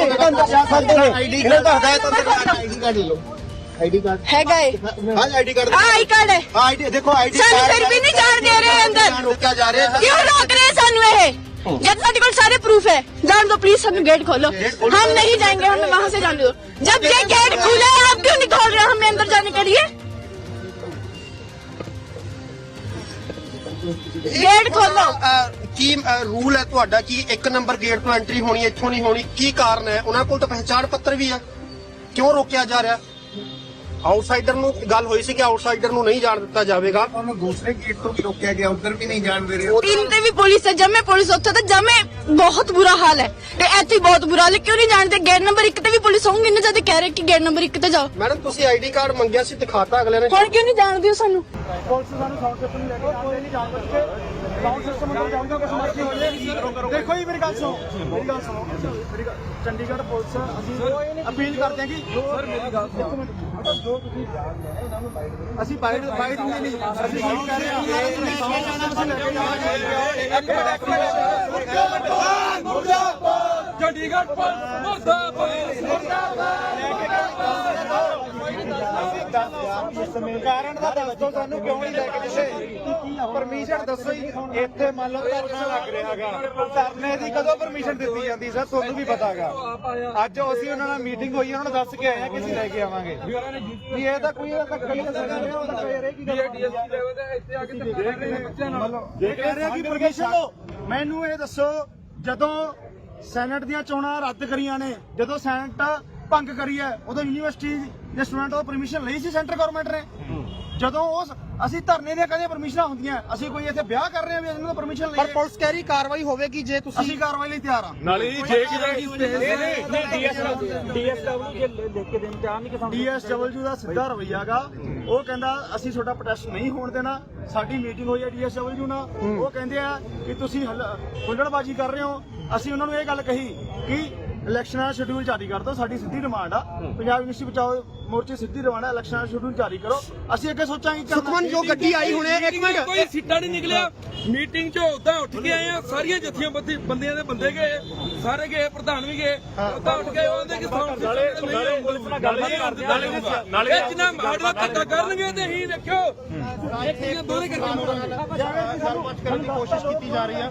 विद्यार्थी नहीं है उनका अंदर जा सकते हैं इन्हें तो हदायत अंदर आईडी कार्ड ले लो आईडी कार्ड ਹੈਗਾ ਏ हाँ आईडी कार्ड ਆ ਆਈ ਕਾਰਡ ਹੈ आईडी देखो आईडी ਸਾਨੂੰ ਫਿਰ ਵੀ ਨਹੀਂ ਜਾਣ ਦੇ ਰਹੇ ਅੰਦਰ रोका जा रहे हैं क्यों रोक रहे हैं ਸਾਨੂੰ ਇਹ जब ਸਾਡੇ ਕੋਲ सारे प्रूफ है जान दो प्लीज हम गेट खोलो हम नहीं जाएंगे हमें वहाँ से जाने दो जब ये गेट खुला है आप क्यों नहीं खोल रहे हमें अंदर जाने के लिए गेट खोलो ਅਹ, ਕੀ ਰੂਲ ਹੈ ਤੁਹਾਡਾ ਕਿ ਇੱਕ ਨੰਬਰ ਗੇਟ ਤੋਂ ਐਂਟਰੀ ਹੋਣੀ ਇੱਥੋਂ ਨਹੀਂ ਹੋਣੀ ਕੀ ਕਾਰਨ ਹੈ? ਉਹਨਾਂ ਕੋਲ ਤਾਂ ਪਹਿਚਾਣ ਪੱਤਰ ਵੀ ਹੈ। ਕਿਉਂ ਰੋਕਿਆ ਜਾ ਰਿਹਾ? ਆਊਟਸਾਈਡਰ ਨੂੰ ਗੱਲ ਹੋਈ ਸੀ ਕਿ ਆਊਟਸਾਈਡਰ ਨੂੰ ਨਹੀਂ ਜਾਣ ਦਿੱਤਾ ਜਾਵੇਗਾ। ਉਹਨੂੰ ਦੂਸਰੇ ਗੇਟ ਤੋਂ ਰੋਕਿਆ ਗਿਆ ਉਧਰ ਵੀ ਨਹੀਂ ਜਾਣ ਦੇ ਰਹੇ। ਤਿੰਨ ਤੇ ਵੀ ਪੁਲਿਸ ਹੈ ਜਮੇ ਪੁਲਿਸ ਉੱਥੇ ਤਾਂ ਜਮੇ। ਬਹੁਤ ਬੁਰਾ ਹਾਲ ਹੈ। ਤੇ ਇੱਥੇ ਬਹੁਤ ਬੁਰਾ ਹਾਲ ਕਿਉਂ ਨਹੀਂ ਜਾਣਦੇ? ਗੇਟ ਨੰਬਰ ਇੱਕ ਤੇ ਵੀ ਪੁਲਿਸ ਹੋਊਗੀ ਇੰਨੇ ਜ਼ਿਆਦਾ ਕਹਿ ਰਹੇ ਕਿ ਗੇਟ ਨੰਬਰ ਇੱਕ ਤੇ ਜਾਓ। ਮੈਡਮ ਤੁਸੀਂ ਆਈਡੀ ਕਾਰਡ ਮੰਗਿਆ ਸੀ ਦਿਖਾਤਾ ਅਗਲੇ ਨੇ। ਹੁਣ ਕਿਉਂ ਨਹੀਂ ਜਾਣਦੇ ਸਾਨੂੰ? ਪੁਲਿਸ ਸਾਊਂਡ ਸਿਸਟਮ ਨੂੰ ਜਾਊਂਗਾ ਕੁਝ ਮਰਜ਼ੀ ਹੋ ਜਾਏ। ਦੇਖੋ ਜੀ ਮੇਰੀ ਗੱਲ ਸੁਣੋ ਮੇਰੀ ਗੱਲ ਸੁਣੋ। ਮੇਰੀ ਗੱਲ ਚੰਡੀਗੜ੍ਹ ਪੁਲਿਸ ਅਸੀਂ ਅਪੀਲ ਕਰਦੇ ਹਾਂ ਕਿ ਸਰ ਮੇਰੀ ਗੱਲ ਮਿੰਟ। ਜੋ ਤੁਸੀਂ ਅਸੀਂ ਬਾਈਟ ਬਾਈਟ ਨਹੀਂ। ਨਹੀਂ ਅਸੀਂ ਬਾਈਟ ਕਰ ਰਹੇ ਹਾਂ ਕਿ ਸਾਊਂਡ ਸਿਸਟਮ ਅਸੀਂ ਲੈ ਕੇ ਜਾਵਾਂਗੇ ਇੱਕ ਮਿੰਟ ਇੱਕ ਮਿੰਟ ਚੰਡੀਗੜ੍ਹ ਪੁਲਿਸ ਮੁਰਦਾਬਾਦ। ਕਾਰਨ ਦਾ ਦੱਸ ਦਿਓ ਸਾਨੂੰ ਕਿਉਂ ਨਹੀਂ ਲੈ ਕੇ ਦਿੱਤੇ? ਪਰਮਿਸ਼ਨ ਦੱਸੋ ਜੀ। ਇੱਥੇ ਮੰਨ ਲਓ ਧਰਨਾ ਲੱਗ ਰਿਹਾਗਾ। ਧਰਨੇ ਦੀ ਕਦੋਂ ਪਰਮਿਸ਼ਨ ਦਿੱਤੀ ਜਾਂਦੀ ਸਰ? ਤੁਹਾਨੂੰ ਵੀ ਪਤਾਗਾ। ਅੱਜ ਅਸੀਂ ਉਹਨਾਂ ਨਾਲ ਮੀਟਿੰਗ ਹੋਈ ਹੈ, ਉਹਨਾਂ ਨੂੰ ਦੱਸ ਕੇ ਆਏ ਆ ਕਿ ਅਸੀਂ ਲੈ ਕੇ ਆਵਾਂਗੇ। ਵੀ ਇਹ ਤਾਂ ਕੋਈ ਤਾਂ ਕਈ ਤਾਂ ਕਰ ਰਿਹਾ ਉਹ ਤਾਂ ਕਹਿ ਰਹੇ ਕਿ ਡੀਐਸਪੀ ਲੈਵਲ ਤੇ ਇੱਥੇ ਆ ਕੇ ਧੱਕਾ ਕਰ ਰਹੇ ਨੇ ਬੱਚਿਆਂ ਨਾਲ। ਇਹ ਕਹਿ ਰਿਹਾ ਕਿ ਪਰਮਿਸ਼ਨ ਲਓ ਮੈਨੂੰ ਇਹ ਦੱਸੋ ਜਦੋਂ ਸੈਨੇਟ ਦੀਆਂ ਚੋਣਾਂ ਰੱਦ ਕਰੀਆਂ ਨੇ ਜਦੋਂ ਸੈਨੇਟ ਭੰਗ ਕਰੀ ਹੈ ਉਦੋਂ ਯੂਨੀਵਰਸਿਟੀ ਦੇ ਸਟੂਡੈਂਟ ਤੋਂ ਪਰਮਿਸ਼ਨ ਲਈ ਸੀ ਸੈਂਟਰ ਗਵਰਨਮੈਂਟ ਨੇ ਜਦੋਂ ਉਸ ਅਸੀਂ ਧਰਨੇ ਦੀਆਂ ਕਦੇ ਪਰਮਿਸ਼ਨਾਂ ਹੁੰਦੀਆਂ ਅਸੀਂ ਕੋਈ ਇੱਥੇ ਵਿਆਹ ਕਰ ਰਹੇ ਹਾਂ ਵੀ ਇਹਨਾਂ ਤੋਂ ਪਰਮਿਸ਼ਨ ਲਈ ਪਰ ਪੁਲਿਸ ਕਹਿ ਰਹੀ ਕਾਰਵਾਈ ਹੋਵੇਗੀ ਜੇ ਤੁਸੀਂ ਅਸੀਂ ਕਾਰਵਾਈ ਲਈ ਤਿਆਰ ਹਾਂ ਨਾਲੇ ਜੀ ਜੇ ਕਿਤੇ ਕੀ ਸਪੇਸ ਡੀਐਸਡਬਲਯੂ ਦਾ ਸਿੱਧਾ ਰਵਈਆਗਾ ਉਹ ਕਹਿੰਦਾ ਅਸੀਂ ਤੁਹਾਡਾ ਪ੍ਰੋਟੈਸਟ ਨਹੀਂ ਹੋਣ ਦੇਣਾ ਸਾਡੀ ਮੀਟਿੰਗ ਹੋਈ ਹੈ ਡੀਐਸਡਬਲਯੂ ਨਾਲ ਉਹ ਕਹਿੰਦੇ ਆ ਕਿ ਤੁਸੀਂ ਹੁੱਲੜਬਾਜੀ ਕਰ ਰਹੇ ਹੋ ਅਸੀਂ ਉਹਨਾਂ ਨੂੰ ਇਹ ਗੱਲ ਕਹੀ ਕਿ ਇਲੈਕਸ਼ਨਾਂ ਦਾ ਸ਼ਡਿਊਲ ਜਾਰੀ ਕਰ ਦਿਓ ਸਾਡੀ ਸਿੱਧੀ ਡਿਮਾਂਡ ਆ ਪੰਜਾਬ ਯੂਨੀਵਰਸਿਟੀ ਬਚਾਓ ਮੋਰਚੇ ਸਿੱਧੀ ਆ ਇਲੈਕਸ਼ਨਾਂ ਸ਼ਡਿਊਲ ਜਾਰੀ ਕਰੋ। ਅਸੀਂ ਅੱਗੇ ਸੋਚਾਂਗੇ ਕੀ ਕਰਨਾ। ਸੁਖਮਨ ਜੋ ਗੱਡੀ ਆਈ ਹੁਣੇ ਇੱਕ ਮਿੰਟ। ਕੋਈ ਸਿੱਟਾ ਨਹੀਂ ਨਿਕਲਿਆ। ਮੀਟਿੰਗ 'ਚ ਉਦਾਂ ਉੱਠ ਕੇ ਆਏ ਆ ਸਾਰੀਆਂ ਜੱਥੀਆਂ ਬੰਦੀ ਬੰਦਿਆਂ ਦੇ ਬੰਦੇ ਗਏ ਸਾਰੇ ਗਏ ਪ੍ਰਧਾਨ ਵੀ ਗਏ ਉਦਾਂ ਉੱਠ ਕੇ ਆਉਂਦੇ ਕਿ ਨਾਲੇ ਪੁਲਿਸ ਨਾਲ ਗੱਲਬਾਤ ਕਰਦੇ ਨਾਲੇ ਨਾਲੇ ਜਿੰਨਾ ਸਾਡਾ ਧੱਕਾ ਕਰਨਗੇ ਤੇ ਅਸੀਂ ਦੇਖਿਓ। ਇੱਕ ਚੀਜ਼ ਦੋਰੇ ਕਰਕੇ ਮੋੜਾਂਗੇ। ਕਰਨ ਦੀ ਕੋਸ਼ਿਸ਼ ਕੀਤੀ ਜਾ ਰਹੀ ਆ।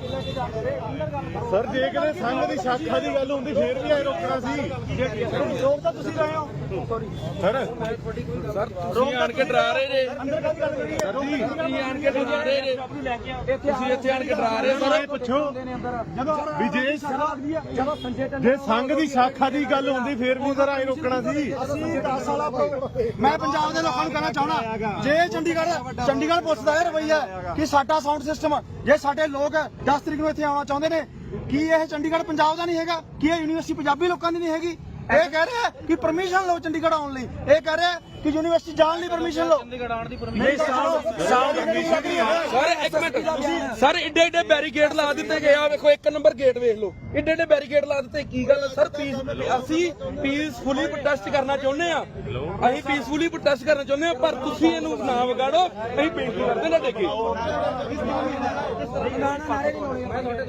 ਸਰ ਜੇ ਕਿਤੇ ਸੰਘ ਦੀ ਸ਼ਾਖਾ ਦੀ ਗੱਲ ਹੁੰਦੀ ਫੇਰ ਵੀ ਐ ਰੋਕਣਾ ਸੀ। ਰੋਕ ਤਾਂ ਤੁਸੀਂ ਰਹੇ ਹੋ। ਸਰ ਤੁਸੀਂ ਆਣ ਕੇ ਡਰਾ ਰਹੇ ਜੇ। ਤੁਸੀਂ ਆਣ ਕੇ ਡਰਾ ਰਹੇ ਜੇ। ਤੁਸੀਂ ਇੱਥੇ ਆਣ ਕੇ ਡਰਾ ਰਹੇ ਸਰ? ਪੁੱਛੋ ਜਦੋਂ ਵੀ ਜੇ ਜਦੋਂ ਸੰਜੇ ਜੇ ਸੰਘ ਦੀ ਸ਼ਾਖਾ ਦੀ ਗੱਲ ਹੁੰਦੀ ਫੇਰ ਵੀ ਜ਼ਰਾ ਐ ਰੋਕਣਾ ਸੀ। ਅਸੀਂ 10 ਸਾਲਾ ਮੈਂ ਪੰਜਾਬ ਦੇ ਲੋਕਾਂ ਨੂੰ ਕਹਿਣਾ ਚਾਹਣਾ ਜੇ ਚੰਡੀਗੜ੍ਹ ਚੰਡੀਗੜ੍ਹ ਪੁਲਿਸ ਦਾ ਇਹ ਰਵਈਆ ਕਿ ਸਾਡਾ ਸਾਊਂਡ ਸਿਸਟਮ ਜੇ ਸਾਡੇ ਲੋਕ 10 ਤਰੀਕ ਨੂੰ ਇੱਥੇ ਆਉਣਾ ਚਾਹੁੰਦੇ ਨੇ ਕੀ ਇਹ ਚੰਡੀਗੜ੍ਹ ਪੰਜਾਬ ਦਾ ਨਹੀਂ ਹੈਗਾ? ਕੀ ਇਹ ਯੂਨੀਵਰਸਿਟੀ ਪੰਜਾਬੀ ਲੋਕਾਂ ਦੀ ਨਹੀਂ ਹੈਗੀ? ਇਹ ਕਹਿ ਰਿਹਾ ਕਿ ਪਰਮਿਸ਼ਨ ਲਓ ਚੰਡੀਗੜ੍ਹ ਆਉਣ ਲਈ। ਇਹ ਕਹਿ ਰਿਹਾ ਕਿ ਯੂਨੀਵਰਸਿਟੀ ਜਾਣ ਲਈ ਪਰਮਿਸ਼ਨ ਲਓ। ਚੰਡੀਗੜ੍ਹ ਆਉਣ ਦੀ ਪਰਮਿਸ਼ਨ ਸਾਊਂਡ ਸਰ ਇੱਕ ਮਿੰਟ। ਸਰ ਏਡੇ ਏਡੇ ਬੈਰੀਕੇਡ ਲਾ ਦਿੱਤੇ ਗਏ ਆ। ਵੇਖੋ ਇੱਕ ਨੰਬਰ ਗੇਟ ਵੇਖ ਲਓ। ਏਡੇ ਏਡੇ ਬੈਰੀਕੇਡ ਲਾ ਦਿੱਤੇ। ਕੀ ਗੱਲ ਸਰ ਪੀਸ ਅਸੀਂ ਪੀਸਫੁਲੀ ਪ੍ਰੋਟੈਸਟ ਕਰਨਾ ਚਾਹੁੰਦੇ ਆ। ਅਸੀਂ ਪੀਸਫੁਲੀ ਪ੍ਰੋਟੈਸਟ ਕਰਨਾ ਚਾਹੁੰਦੇ ਆ ਪਰ ਤੁਸੀਂ ਇਹਨੂੰ ਨਾ ਵਿਗਾੜੋ। ਅਸੀਂ ਬੇਨਤੀ ਕਰਦੇ ਨਾ ਡੇਗੇ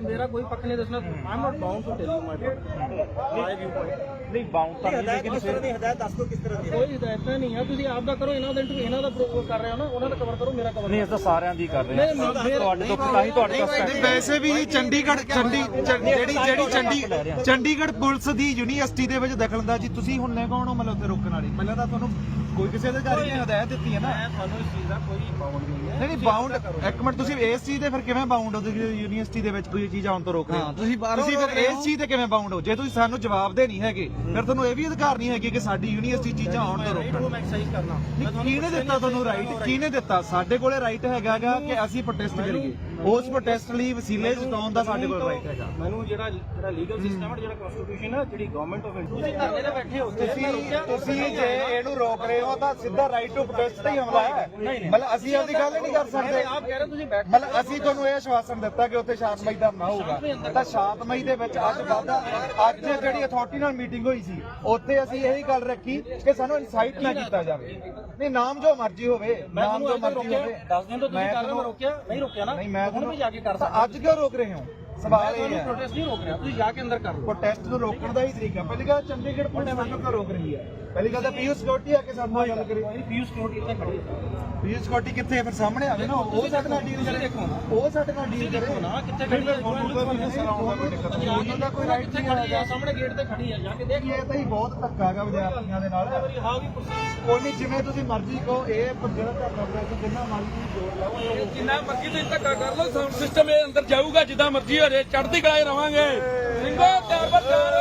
ਮੇਰਾ ਕੋਈ ਪੱਖ ਨਹੀਂ ਦੱਸਣਾ। I'm not bound to tell you ਮਾਈ ਨਹੀਂ ਬਾਉਂਡ ਤਾਂ ਨਹੀਂ ਲੇਕਿਨ ਫਿਰ ਦੀ ਹਦਾਇਤ ਦੱਸ ਦਿਓ ਕਿਸ ਤਰ੍ਹਾਂ ਦੀ ਕੋਈ ਹਦਾਇਤ ਨਹੀਂ ਹੈ ਤੁਸੀਂ ਆਪ ਦਾ ਕਰੋ ਇਹਨਾਂ ਦਾ ਇੰਟਰਵਿਊ ਇਹਨਾਂ ਦਾ ਪ੍ਰੋਗਰਾਮ ਕਰ ਰਹੇ ਹੋ ਨਾ ਉਹਨਾਂ ਦਾ ਕਵਰ ਕਰੋ ਮੇਰਾ ਕਵਰ ਨਹੀਂ ਤਾਂ ਸਾਰਿਆਂ ਦੀ ਕਰ ਰਹੇ ਹਾਂ ਤੁਹਾਡੇ ਤੋਂ ਤਾਂ ਹੀ ਤੁਹਾਡੇ ਤੋਂ ਵੈਸੇ ਵੀ ਚੰਡੀਗੜ੍ਹ ਚੰਡੀ ਜਿਹੜੀ ਜਿਹੜੀ ਚੰਡੀ ਚੰਡੀਗੜ੍ਹ ਪੁਲਿਸ ਦੀ ਯੂਨੀਵਰਸਿਟੀ ਦੇ ਵਿੱਚ ਦਖਲਅੰਦਾਜ਼ੀ ਤੁਸੀਂ ਹੁੰਨੇ ਕੌਣ ਹੋ ਮਤਲਬ ਉੱਥੇ ਰੋਕਣ ਵਾਲੀ? ਮੈਨੂੰ ਤਾਂ ਤੁਹਾਨੂੰ ਕੋਈ ਕਿਸੇ ਅਧਿਕਾਰੀ ਨੇ ਹਦਾਇਤ ਦਿੱਤੀ ਹੈ ਨਾ। ਤੁਹਾਨੂੰ ਇਸ ਚੀਜ਼ ਦਾ ਕੋਈ ਬਾਉਂਡ ਨਹੀਂ ਹੈ। ਨਹੀਂ ਨਹੀਂ ਬਾਉਂਡ ਇੱਕ ਮਿੰਟ ਤੁਸੀਂ ਇਸ ਚੀਜ਼ ਦੇ ਫਿਰ ਕਿਵੇਂ ਬਾਉਂਡ ਹੋ? ਤੁਸੀਂ ਯੂਨੀਵਰਸਿਟੀ ਦੇ ਵਿੱਚ ਕੋਈ ਚੀਜ਼ ਆਉਣ ਤੋਂ ਰੋਕ ਰਹੇ ਹੋ? ਤੁਸੀਂ ਤੁਸੀਂ ਫਿਰ ਇਸ ਚੀਜ਼ ਤੇ ਕਿਵੇਂ ਬਾਉਂਡ ਹੋ? ਜੇ ਤੁਸੀਂ ਸਾਨੂੰ ਜਵਾਬ ਦੇ ਨਹੀਂ ਹੈਗੇ ਫਿਰ ਤੁਹਾਨੂੰ ਇਹ ਵੀ ਅਧਿਕਾਰ ਨਹੀਂ ਹੈਗੇ ਕਿ ਸਾਡੀ ਯੂਨੀਵਰਸਿਟੀ ਚੀਜ਼ਾਂ ਆਉਣ ਤੋਂ ਰੋਕਣ। ਐਕਸਰਸਾਈਜ਼ ਕਰਨਾ। ਕਿਹਨੇ ਦਿੱਤਾ ਤੁਹਾਨੂੰ ਰਾਈਟ ਕਿਹਨੇ ਦਿੱਤਾ? ਸਾਡੇ ਕੋਲੇ ਰਾਈਟ ਹੈਗਾਗਾ ਕਿ ਅਸੀਂ ਪ੍ਰੋਟੈਸਟ ਕਰੀਏ। ਉਸ ਪ੍ਰੋਟੈਸਟ ਲਈ ਵਸੀਲੇ ਜਤਾਉਣ ਦਾ ਸਾਡੇ ਕੋਲ ਰਾਈਟ ਹੈਗਾ। ਮੈਨੂੰ ਜਿਹੜਾ ਜਿਹੜਾ ਲੀਗਲ ਸਿਸਟਮ ਹੈ ਜਿਹੜਾ ਕਨਸਟੀਟਿਊਸ਼ਨ ਹੈ ਜਿਹੜੀ ਗਵਰਨਮੈਂਟ ਆਫ ਇੰਡੀਆ ਤੁਸੀਂ ਧਰਨੇ ਤੇ ਬੈਠੇ ਹੋ ਤੁਸੀਂ ਤੁਸੀਂ ਜੇ ਇਹਨੂੰ ਰੋਕ ਰਹੇ ਹੋ ਤਾਂ ਸਿੱਧਾ ਰਾਈਟ ਟੂ ਪ੍ਰੋਟੈਸਟ ਤੇ ਹੀ ਹਮਲਾ ਹੈ। ਮਤਲਬ ਅਸੀਂ ਆਪਦੀ ਗੱਲ ਨਹੀਂ ਕਰ ਸਕਦੇ। ਆਪ ਕਹਿ ਰਹੇ ਤੁਸੀਂ ਬੈਠ ਮਤਲਬ ਅਸੀਂ ਤੁਹਾਨੂੰ ਇਹ ਆਸ਼ਵਾਸਨ ਦਿੱਤਾ ਕਿ ਉੱਥੇ ਸ਼ਾਂਤਮਈ ਧਰਨਾ ਹੋਊਗਾ। ਤਾਂ ਸ਼ਾਂਤਮਈ ਦੇ ਵਿੱਚ ਅੱਜ ਵਾਧਾ ਅੱਜ ਜਿਹੜੀ ਅਥਾਰਟੀ ਨਾਲ ਮੀਟਿੰਗ ਹੋਈ ਸੀ ਉੱਥੇ ਅਸੀਂ ਇਹੀ ਗੱਲ ਰੱਖੀ ਕਿ ਸਾਨੂੰ ਇਨਸਾਈਟ ਨਾ ਕੀਤਾ ਜਾਵੇ। ਨਹੀਂ ਨਾਮ ਜੋ ਮਰਜ਼ੀ ਹੋਵੇ ਨਾਮ ਜੋ ਮਰਜ਼ੀ ਹੋਵੇ 10 ਦਿਨ ਤੋਂ ਤੁਸੀਂ ਕਰ ਰਹੇ ਹੋ ਮੈਂ ਰੋਕਿਆ ਨਹੀਂ ਰੋਕਿਆ ਨਾ। ਨਹੀਂ ਮੈਂ ਹੁਣ ਵੀ ਜਾ ਕੇ ਕਰ ਸਕਦਾ। ਅੱਜ ਕਿਉਂ ਰੋਕ ਰਹੇ ਹੋ? ਸਵਾਲ ਇਹ ਹੈ। ਪ੍ਰੋਟੈਸਟ ਨਹੀਂ ਰੋਕ ਰਿਹਾ ਤੁਸੀਂ ਜਾ ਕੇ ਅੰਦਰ ਕਰ ਲਓ। ਪ੍ਰੋਟੈਸਟ ਨੂੰ ਰੋਕਣ ਦਾ ਹੀ ਤਰੀਕਾ ਪਹਿਲੀ ਗੱਲ ਚੰਡੀਗੜ੍ਹ ਪੁਲਿਸ ਸਾਨੂੰ ਕਿਉਂ ਰੋਕ ਰਹੀ ਹੈ? ਪਹਿਲੀ ਗੱਲ ਤਾਂ ਪੀਯੂ ਸਿਕਿਉਰਿਟੀ ਆ ਕੇ ਸਾਡੇ ਨਾਲ ਗੱਲ ਕਰੇ। ਪੀਯੂਸ਼ ਕੋਟ ਇੱਥੇ ਖੜੀ ਹੈ ਪੀਯੂ ਸਿਕਿਉਰਿਟੀ ਕਿੱਥੇ ਹੈ ਫਿਰ ਸਾਹਮਣੇ ਆਵੇ ਨਾ ਉਹ ਸਾਡੇ ਨਾਲ ਡੀਲ ਕਰੇ। ਉਹ ਸਾਡੇ ਨਾਲ ਡੀਲ ਕਰੇ। ਨਾ ਕਿੱਥੇ ਖੜੀ ਹੈ ਉਹਨਾਂ ਦਾ ਕੋਈ ਰਾਈਟ ਕਿੱਥੇ ਨਹੀਂ ਖੜੀ ਹੈਗਾ। ਹੈ ਸਾਹਮਣੇ ਗੇਟ ਤੇ ਖੜੀ ਹੈ ਜਾ ਕੇ ਦੇਖ। ਇਹ ਤਾਂ ਹੀ ਬਹੁਤ ਧੱਕਾ ਹੈਗਾ ਵਿਦਿਆਰਥੀਆਂ ਦੇ ਨਾਲ। ਕੋਈ ਨਹੀਂ ਜਿਵੇਂ ਤੁਸੀਂ ਮਰਜ਼ੀ ਕਹੋ ਇਹ ਜਿਹੜਾ ਧਰਨਾ ਪ੍ਰੈਸ ਜਿੰਨਾ ਮਰਜ਼ੀ ਜੋਰ ਲਾਓ। ਜਿੰਨਾ ਮਰਜ਼ੀ ਤੁਸੀਂ ਧੱਕਾ ਕਰ ਲਓ ਸਾਊਂਡ ਸਿਸਟਮ ਇਹ ਅੰਦਰ ਜਾਊਗਾ ਜਿੱਦਾਂ ਮਰਜ਼ੀ ਹੋ ਜੇ ਚੜ੍ਹਦੀ ਕਲਾਏ ਰਵਾਂਗੇ। ਸਿੰਘੋ ਤਿਆਰ ਬਰ ਤਿਆਰ